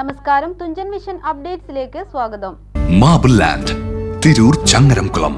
നമസ്കാരം. തുഞ്ചൻ മിഷൻ അപ്ഡേറ്റ്സിലേക്ക് സ്വാഗതം. Marble land Tirur Changaramkulam.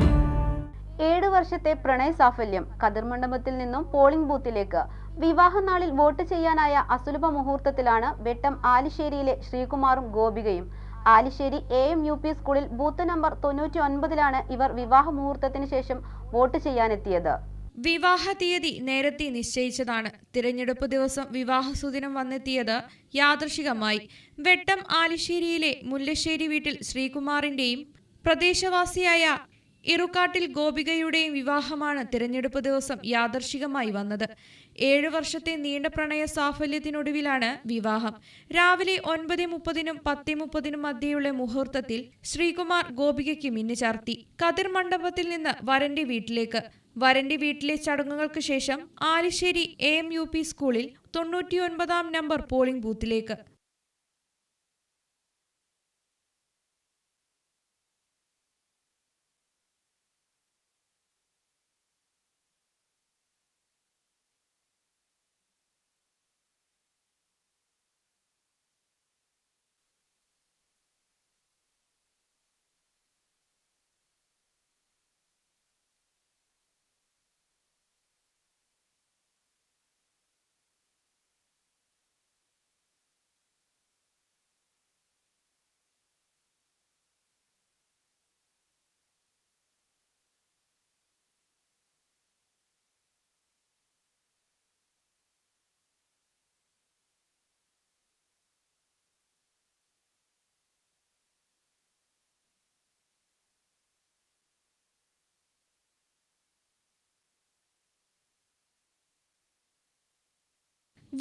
ഏഴ് വർഷത്തെ പ്രണയ സാഫല്യം കതിർ മണ്ഡപത്തിൽ നിന്നും പോളിംഗ് ബൂത്തിലേക്ക്. വിവാഹനാളിൽ വോട്ട് ചെയ്യാനായ അസുലഭ മുഹൂർത്തത്തിലാണ് വെട്ടം ആലിശ്ശേരിയിലെ ശ്രീകുമാറും ഗോപികയും. Alissery A M U P സ്കൂളിൽ ബൂത്ത് നമ്പർ തൊണ്ണൂറ്റി ഒൻപതിലാണ് ഇവർ വിവാഹ മുഹൂർത്തത്തിന് ശേഷം വോട്ട് ചെയ്യാനെത്തിയത്. വിവാഹ തീയതി നേരത്തെ നിശ്ചയിച്ചതാണ്. തിരഞ്ഞെടുപ്പ് ദിവസം വിവാഹ സുദിനം വന്നെത്തിയത് യാദൃശികമായി. വെട്ടം ആലിശ്ശേരിയിലെ മുല്ലശ്ശേരി വീട്ടിൽ ശ്രീകുമാറിന്റെയും പ്രദേശവാസിയായ ഇറുക്കാട്ടിൽ ഗോപികയുടെയും വിവാഹമാണ് തിരഞ്ഞെടുപ്പ് ദിവസം യാദർശികമായി വന്നത്. ഏഴു വർഷത്തെ നീണ്ട പ്രണയ സാഫല്യത്തിനൊടുവിലാണ് വിവാഹം. രാവിലെ ഒൻപത് മുപ്പതിനും പത്ത് മുപ്പതിനും മധ്യയുള്ള മുഹൂർത്തത്തിൽ ശ്രീകുമാർ ഗോപികയ്ക്ക് മിന്നു ചാർത്തി. കതിർ മണ്ഡപത്തിൽ നിന്ന് വരന്റെ വീട്ടിലേക്ക്. വരന്റെ വീട്ടിലെ ചടങ്ങുകൾക്ക് ശേഷം Alissery A M U P സ്കൂളിൽ തൊണ്ണൂറ്റിയൊൻപതാം നമ്പർ പോളിംഗ് ബൂത്തിലേക്ക്.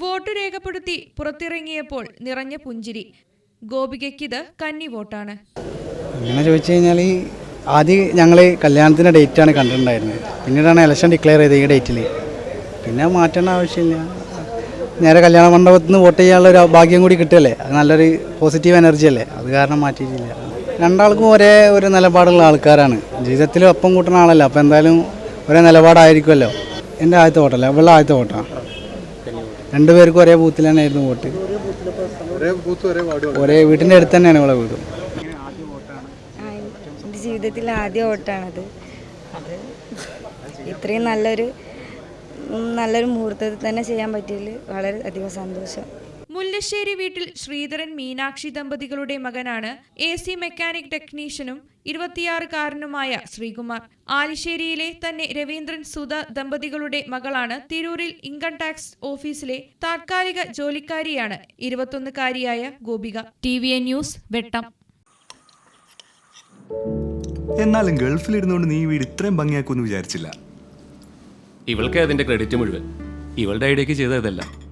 വോട്ട് രേഖപ്പെടുത്തി പുറത്തിറങ്ങിയപ്പോൾ നിറഞ്ഞ പുഞ്ചിരി. ഗോപികയ്ക്കിത് കന്നി വോട്ടാണ്. അങ്ങനെ ചോദിച്ചു കഴിഞ്ഞാൽ ആദ്യം ഞങ്ങൾ കല്യാണത്തിന്റെ ഡേറ്റാണ് കണ്ടിട്ടുണ്ടായിരുന്നത്. പിന്നീടാണ് ഇലക്ഷൻ ഡിക്ലെയർ ചെയ്തത് ഈ ഡേറ്റിൽ പിന്നെ മാറ്റേണ്ട ആവശ്യമില്ല. നേരെ കല്യാണ മണ്ഡപത്തിൽ നിന്ന് വോട്ട് ചെയ്യാനുള്ള ഒരു ഭാഗ്യം കൂടി കിട്ടുമല്ലേ അത് നല്ലൊരു പോസിറ്റീവ് എനർജി അല്ലേ? അത് കാരണം മാറ്റിയിട്ടില്ല. രണ്ടാൾക്കും ഒരേ ഒരു നിലപാടുള്ള ആൾക്കാരാണ്. ജീവിതത്തിൽ ഒപ്പം കൂട്ടുന്ന ആളല്ല. അപ്പോൾ എന്തായാലും ഒരേ നിലപാടായിരിക്കുമല്ലോ. എന്റെ ആദ്യത്തെ വോട്ടല്ല? ഇവളുടെ ആദ്യത്തെ വോട്ടാണ് രണ്ടുപേർക്കും ഒരേ ബൂത്തിൽ തന്നെയായിരുന്നു വോട്ട്. ഒരേ വീട്ടിന്റെ അടുത്ത് തന്നെയാണ് ഇവിടെ വീട്. എന്റെ എന്റെ ജീവിതത്തിൽ ആദ്യ വോട്ടാണത്. അത് ഇത്രയും നല്ലൊരു നല്ലൊരു മുഹൂർത്തത്തിൽ തന്നെ ചെയ്യാൻ പറ്റിയതിൽ വളരെ അധികം സന്തോഷം. മുല്ലശ്ശേരി വീട്ടിൽ ശ്രീധരൻ മീനാക്ഷി ദമ്പതികളുടെ മകനാണ് എ സി മെക്കാനിക് ടെക്നീഷ്യനും ഇരുപത്തിയാറുകാരനുമായ ശ്രീകുമാർ. ആലിശ്ശേരിയിലെ തന്നെ രവീന്ദ്രൻ സുധ ദമ്പതികളുടെ മകളാണ് തിരൂരിൽ ഇൻകം ടാക്സ് ഓഫീസിലെ താൽക്കാലിക ജോലിക്കാരിയാണ് ഇരുപത്തൊന്നുകാരിയായ Gopika. T V A news Vettam. എന്നാലും ഗൾഫിലിരുന്നുകൊണ്ട് നീ വീട് ഇത്രയും ഭംഗിയാക്കുമെന്ന് വിചാരിച്ചില്ല. ഇവൾക്ക് അതിന്റെ ക്രെഡിറ്റ് മുഴുവൻ. ഇവളുടെ ഐഡിയക്ക് ചെയ്തതല്ല.